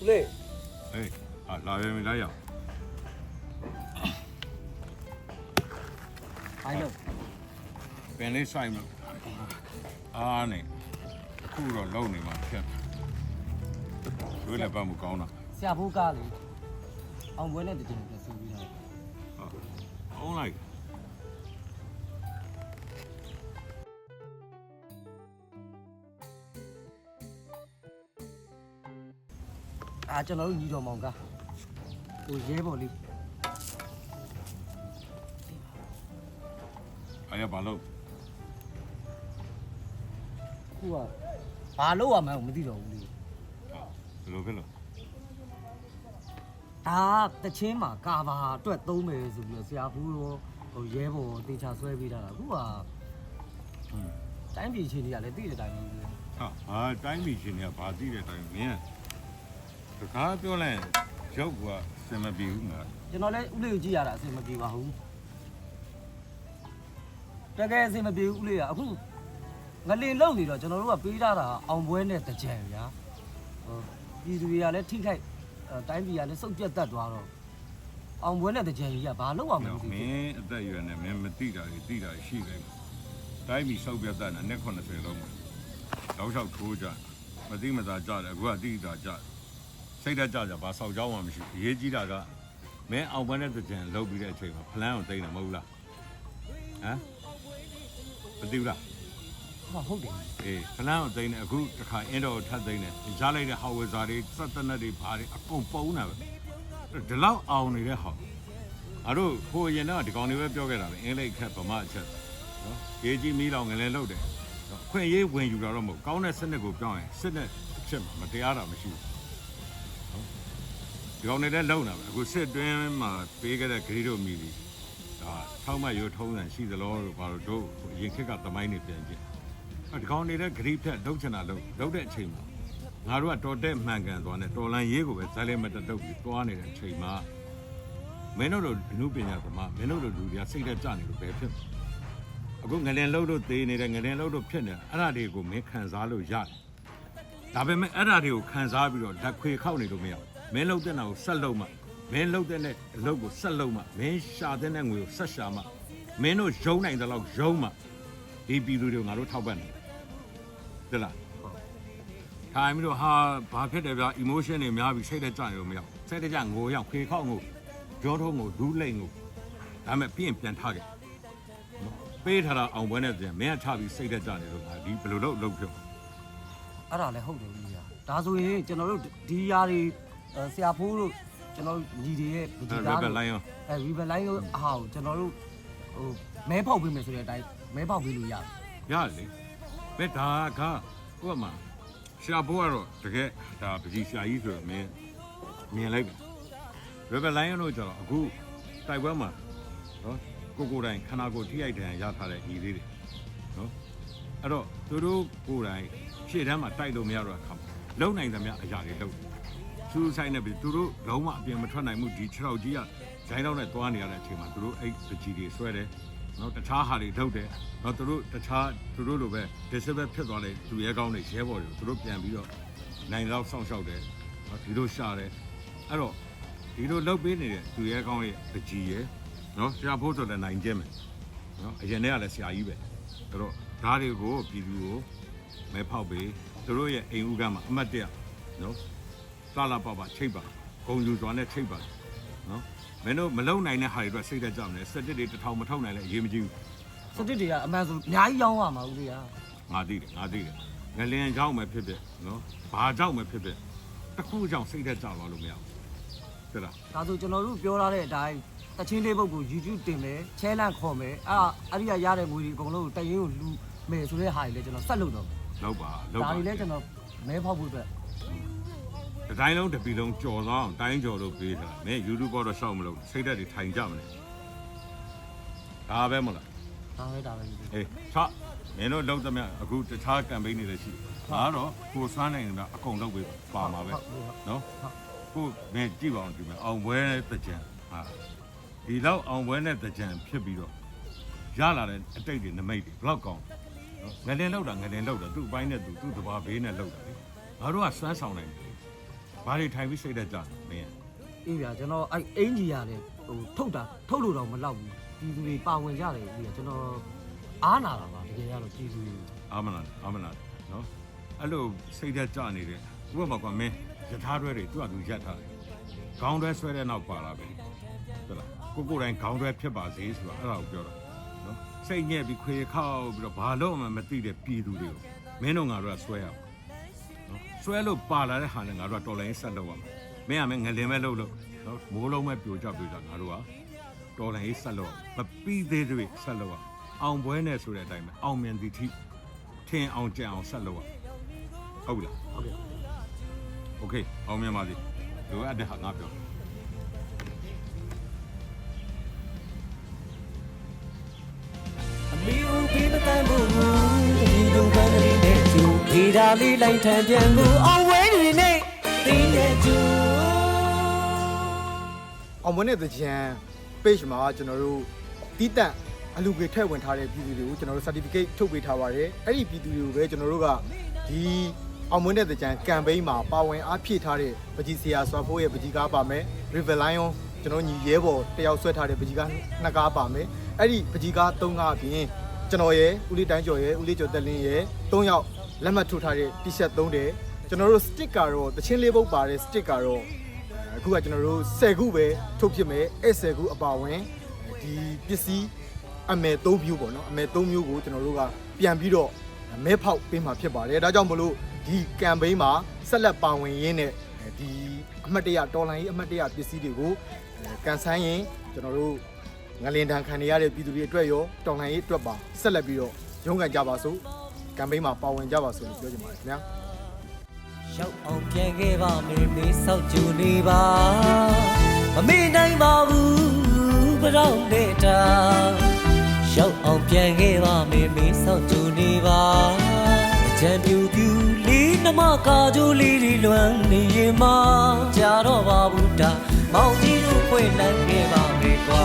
ဦးလေးဟေးဟာလာရမယ်လားရောက်ဟိုင်းလို့ပင်လေးဆိုင်မလို့အာနေအခုတော့လုံနေမှာဖြတ်တွေ့လည်းပတ်မကောင်းတာဆရာဖိုးကားလေအောင်ပွဲနဲ့တကြင်ပြန်စီပြီးတော့ အာကျွန်တော်တို့ညီတော်မောင်ကားဟိုရဲဘော်လေးအားရဘာလို့ခုကဘာလို့ရမှန်းကိုမသိတော့ဘူးလေဘယ်လိုဖြစ်လို့ဒါတချင်းမှာကာဘာအတွက်သုံးမယ်ဆိုပြီးတော့ဆရာဖိုးရောဟိုရဲဘော်တေချာဆွဲပေးတာအခုကတိုင်းပြည်ချင်းတွေကလည်းသိတဲ့အတိုင်းပဲလေဟာဟာတိုင်းပြည်ရှင်တွေကဘာသိတဲ့အတိုင်းမင်းက တကားပြောလိုက်ရင်ရုပ်ကစင်မပြေဘူးငါကျွန်တော်လည်းဥလေးကိုကြည့်ရတာအဆင်မပြေပါဘူးတကယ်အဆင်မပြေဘူးဥလေးကအခုငလင်လုံနေတော့ကျွန်တော်တို့ကပေးထားတာအောင်ပွဲနဲ့တကြံဗျာဟိုပြည်သူတွေကလည်းထိခိုက်အဲတိုင်းပြည်ကလည်းစုပ်ပြတ်တတ်သွားတော့အောင်ပွဲနဲ့တကြံကြီးကဘာလို့အောင်မမလဲမသိဘူးင်းအသက်အရွယ်နဲ့မင်းမသိတာတွေသိတာတွေရှိတယ်တိုင်းပြည်စောက်ပြတ်တဲ့နဲ့80လုံးမှာတောက်လျှောက်ထိုးကြမသိမသာကြတယ်အခုကသိတာကြတယ် စိတ်ဓာတ်ကြကြဘာဆောက်ကြောင်းမှမရှိဘူးအရေးကြီးတာကမင်းအောင်ပွဲနဲ့တကြံလောက်ပြီးတဲ့အချိန်မှာဖလန်းကိုတိမ့်တာမဟုတ်လားဟမ်မသိဘူးလားဟာဟုတ်တယ်အေးဖလန်းကိုသိနေအခုတစ်ခါအင်းတော်ကိုထပ်သိနေရလိုက်တဲ့ဟာဝဇာတွေစက်တနက်တွေဘာတွေအကုန်ပုံးတာပဲဒီလောက်အောင်နေတဲ့ဟာအတို့ဟိုရင်တော့ဒီကောင်တွေပဲပြောခဲ့တာပဲအင်းလိတ်ခက်ဗမာအချက်နော်ရေးကြီးမီးလောင်ငလဲလောက်တယ်နော်ခွင့်ရေးဝင်ယူတာတော့မဟုတ်ကောင်းတဲ့စနစ်ကိုပြောင်းရင်စနစ်အချက်မှာမတရားတာမရှိဘူးနော် ဒီကောင်တွေလည်းလုံတာပဲအခုစစ်တွင်းမှာပေးခဲ့တဲ့ဂရီတို့မီလီဒါထောက်မှတ်ရိုးထုံးစံရှိသလိုတို့ဘာလို့တို့ရင်ခက်ကသမိုင်းနေပြန်ကြည့်ဒီကောင်နေတဲ့ဂရိဖြတ်လောက်ချင်တာလောက်လောက်တဲ့အချိန်မှာငါတို့ကတော်တဲ့မှန်ကန်သွားနေတော်လန်ရေးကိုပဲဇာတ်လေးမတက်တော့ပြီးသွားနေတဲ့အချိန်မှာမင်းတို့တို့အမှုပညာသမားမင်းတို့တို့လူတွေကစိတ်သက်ကြနေလို့ပဲဖြစ်မှာအခုငလင်လှုပ်လို့သေးနေတဲ့ငလင်လှုပ်လို့ဖြစ်နေအဲ့ဒါတွေကိုမင်းခံစားလို့ရတယ်ဒါပေမဲ့အဲ့ဒါတွေကိုခံစားပြီးတော့လက်ခွေခောက်နေလို့မရဘူး မင်းလှုပ်တဲ့နာကိုဆက်လှုပ်မှမင်းလှုပ်တဲ့အလုပ်ကိုဆက်လှုပ်မှမင်းရှာတဲ့ငွေကိုဆက်ရှာမှမင်းတို့ယုံနိုင်တဲ့လောက်ယုံမှဒီပြည်သူတွေကိုငါတို့ထောက်ပံ့တယ်对လားထိုင်ပြီးတော့ဟာဘာဖြစ်တယ်ဗျာ emotion တွေများပြီးစိတ်သက်ကြရုံမရစိတ်သက်ကြငိုရောက်ခေခောက်ငိုကြောထုံးငိုဒူးလိမ့်ငိုဒါမဲ့ပြင်းပြန်ထားခဲ့နော်ပေးထားတာအောင်ပွဲနဲ့ပြန်မင်းကထပြီးစိတ်သက်ကြနေလို့ငါဒီဘယ်လိုလုပ်လုပ်ဖြုတ်အဲ့ဒါလည်းဟုတ်တယ်ဦးကြီးကဒါဆိုရင်ကျွန်တော်တို့ဒီယာတွေအဲ ဆရာဖိုးတို့ကျွန်တော်တို့ညီတွေရဲ့ဗီဒီရကားဘတို့က်လိုင်းရောအဲရီဘယ်လိုင်းကိုအဟာကိုကျွန်တော်တို့ဟိုမဲဖောက်ပေးမယ်ဆိုတဲ့အတိုင်းမဲဖောက်ပေးလို့ရတယ်ရတယ်လေဘယ်ဒါကဟိုမှာရှာဘိုးကတော့တကယ်ဒါပကြီးရှာကြီးဆိုတော့မင်းမြင်လိုက်ပြီရဘက်လိုင်းရောကျတော့အခုတိုက်ပွဲမှာနော်ကိုကိုတိုင်းခန္ဓာကိုယ်ထိရိုက်တယ်ရထားတဲ့ညီလေးတွေနော်အဲ့တော့သူတို့ကိုယ်တိုင်ရှေ့တန်းမှာတိုက်လို့မရတော့အခါမှာလုံနိုင်သမျှအရာတွေလုံ စူးဆိုင်နေပြီသူတို့လုံးဝအပြင်မထွက်နိုင်မှုဒီ6ရောက်ကြီးကဂျိုင်းတော့နဲ့သွားနေရတဲ့အချိန်မှာသူတို့အဲ့ပကြီးတွေဆွဲတယ်နော်တခြားဟာတွေထုတ်တယ်နော်သူတို့တခြားသူတို့လိုပဲ disable ဖြစ်သွားတဲ့သူရဲကောင်းတွေရဲဘော်တွေသူတို့ပြန်ပြီးတော့နိုင်တော့စောင့်ရှောက်တယ်နော်ဒီလိုရှာတယ်အဲ့တော့ဒီလိုလှုပ်ပေးနေတဲ့သူရဲကောင်းရဲ့ပကြီးရဲ့နော်ရှာဖို့ဆိုတဲ့နိုင်ကျင်းမယ်နော်အရင်တည်းကလည်းဆရာကြီးပဲအဲ့တော့ဓာတ်တွေကိုပြည်သူကိုမဲဖောက်ပေးသူတို့ရဲ့အိမ်ဦးကမ်းမှာအမတ်တရနော် လာလာပပချိတ်ပါဂုံယူစွာနဲ့ချိတ်ပါနော်မင်းတို့မလုံနိုင်တဲ့ဟာတွေအတွက်စိတ်သက်ကြမယ်စက်တစ်တွေတစ်ထောင်မထောက်နိုင်လဲအရေးမကြီးဘူးစတစ်တွေကအမှန်ဆိုအများကြီးရောင်းရမှာဦးလေးကငါသိတယ်ငါသိတယ်ငလင်ကြောင့်ပဲဖြစ်ဖြစ်နော်ဘာကြောင့်ပဲဖြစ်ဖြစ်တစ်ခုကြောင့်စိတ်သက်ကြသွားလို့မရဘူးဟုတ်လားဒါဆိုကျွန်တော်တို့ပြောထားတဲ့အတိုင်းတချင်းလေးပုတ်ကို YouTube တင်မယ်ချဲလန့်ခေါ်မယ်အဲ့ဒါအဲ့ဒီကရတဲ့ငွေတွေအကုန်လုံးတရင်ကိုလူမယ်ဆိုတဲ့ဟာတွေလည်းကျွန်တော်ဆက်လုပ်တော့လောက်ပါလောက်ဒါပါတွေလည်းကျွန်တော်မဲဖောက်ဖို့အတွက် ဒီတိုင်းလုံးတစ်ပီလုံးကြော်သွားအောင်တိုင်းကြော်လို့ပေးတာမင်း YouTube ပေါ်တော့ရှောက်မလို့စိတ်သက်တွေထိုင်ကြမလဲဒါပဲမဟုတ်လားဒါပဲဒါပဲဦးလေးအေးချမင်းတို့လုံးသမျှအခုတခြားကမ်ပိန်းတွေလည်းရှိတယ်ဒါကတော့ကိုစွမ်းနိုင်တာအကုန်လုံးပဲပါမှာပဲဟုတ်ဟုတ်ဟုတ်နော်ကိုမင်းကြည့်ပါအောင်ဒီမှာအောင်ပွဲတကြံဟာဒီလောက်အောင်ပွဲနဲ့တကြံဖြစ်ပြီးတော့ရလာတဲ့အတိတ်တွေနမိတ်တွေဘလောက်ကောင်းနော်ငလင်လောက်တာငလင်လောက်တာသူ့အပိုင်းနဲ့သူသူ့တဘာဘေးနဲ့လောက်တာလေငါတို့ကစွမ်းဆောင်နိုင်တယ် ဘာတွေထိုင်ပြီးစိတ်သက်ကြမင်းအေးဗျာကျွန်တော်အဲ့အင်ဂျီရတယ်ဟိုထုတ်တာထုတ်လို့တော့မလောက်ဘူးပြည်သူတွေပါဝင်ကြတယ်ပြီးတော့ကျွန်တော်အားနာတာပါတကယ်ရတော့ပြည်သူတွေအာမနာအာမနာနော်အဲ့လိုစိတ်သက်ကြနေတယ်ဥပမာကမင်းယထာတွဲတွေသူ့အတူရက်ထားတယ်ခေါင်းတွဲဆွဲတဲ့နောက်ပါလာပဲဟုတ်လားကိုကိုယ်တိုင်ခေါင်းတွဲဖြစ်ပါစေဆိုတာအဲ့ဒါကိုပြောတာနော်စိတ်ညက်ပြီးခွေခောက်ပြီးတော့ဘာလို့မှမသိတဲ့ပြည်သူတွေကိုမင်းတို့ငါတို့ကဆွဲရအောင်နော် ဆွဲလို့ပါလာတဲ့ဟာနဲ့ငါတို့ကတော်လိုင်းဆက်လုပ်ရမှာမင်းကမင်းငလင်မဲ့လုပ်လို့နော်မိုးလုံးမဲ့ပြိုကြပြိုကြငါတို့ကတော်လိုင်းဆက်လုပ်မပြီးသေးတွေဆက်လုပ်ရအောင်ပွဲနဲ့ဆိုတဲ့အတိုင်းပဲအောင်မြင်သည်ထိထင်အောင်ကြံအောင်ဆက်လုပ်ရဟုတ်ပြီလား ဟုတ်ကဲ့ โอเคအောင်မြင်ပါစေလိုအပ်တဲ့ဟာငါပြော ဒီဓာလေးလိုက်ထန်ပြန်ကိုအောင်ဝဲတွေနဲ့တင်းတဲ့ကျူအောင်မွေးတဲ့သကြံ page မှာကျွန်တော်တို့တီးတန့်အလူငွေထည့်ဝင်ထားတဲ့ပြည်သူတွေကိုကျွန်တော်တို့ certificate ထုတ်ပေးထားပါတယ်အဲ့ဒီပြည်သူတွေကိုပဲကျွန်တော်တို့ကဒီအောင်မွေးတဲ့သကြံ campaign မှာပါဝင်အားဖြည့်ထားတဲ့ပကြီးဆရာဆွာဖိုးရဲ့ပကြီးကားပါမယ် River Lion ကျွန်တော်ညီရဲဘော်တယောက်ဆွဲထားတဲ့ပကြီးကားနှစ်ကားပါမယ်အဲ့ဒီပကြီးကားသုံးကားအပြင်ကျွန်တော်ရဲ့ဦးလေးတိုင်းကျော်ရဲ့ဦးလေးကျော်တက်လင်းရဲ့သုံးယောက် လက်မှတ်ထိုးထားတဲ့ t-shirt သုံးတယ်ကျွန်တော်တို့ sticker တော့တချင်းလေးပုတ်ပါတဲ့ sticker တော့အခုကကျွန်တော်တို့10ခုပဲထုတ်ဖြစ်မယ်အဲ့10ခုအပါဝင်ဒီပစ္စည်းအမယ်3မျိုးပေါ့နော်အမယ်3မျိုးကိုကျွန်တော်တို့ကပြန်ပြီးတော့မဲဖောက်ပေးမှာဖြစ်ပါတယ်ဒါကြောင့်မလို့ဒီကမ်ပိန်းမှာဆက်လက်ပါဝင်ရင်းနဲ့ဒီအမှတ်တရတော်လိုင်းရေးအမှတ်တရပစ္စည်းတွေကိုကန်ဆန်းရင်ကျွန်တော်တို့ငလင်တန်ခံနေရတဲ့ပြည်သူတွေအတွက်ရောတော်လိုင်းရေးအတွက်ပါဆက်လက်ပြီးတော့ရုန်းကန်ကြပါစို့ ကမ်ပိန်းမှာပါဝင်ကြပါဆိုလို့ပြောချင်ပါတယ်ခင်ဗျာရောက်အောင်ပြန်ခဲ့ပါမေမေးဆောက်ကြနေပါမမေ့နိုင်ပါဘူးဘရောင်းတဲ့တာရောက်အောင်ပြန်ခဲ့ပါမေမေးဆောက်ကြနေပါအချမ်းပြူပြူလေးနမကာကြိုးလေးတွေလွမ်းနေရင်မကြတော့ပါဘူးတာမောင်ကြီးတို့ဖွင့်နိုင်ခဲ့ပါမေကွာ